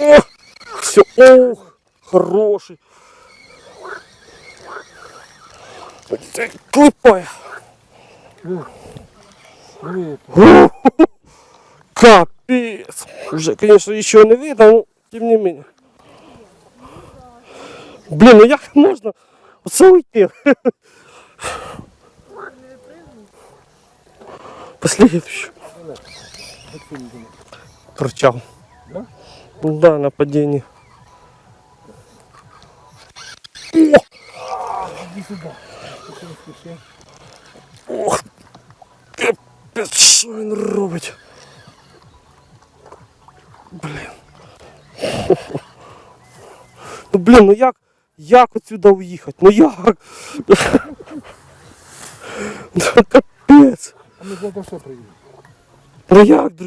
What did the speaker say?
О, все, ох, хороший. Диви, Капец. Уже, конечно, еще не видно, но тем не менее. Блин, ну як можна оце уйти? Последующий. Торчал. Да? Да, нападение. Іди сюди. Ти не спіши. Ох, капець, що він робить? Блін. Ну блін, ну як, як отсюда уїхати? Ну як? Ну капець. А ми завтра що приїдемо? Ну як, друзі?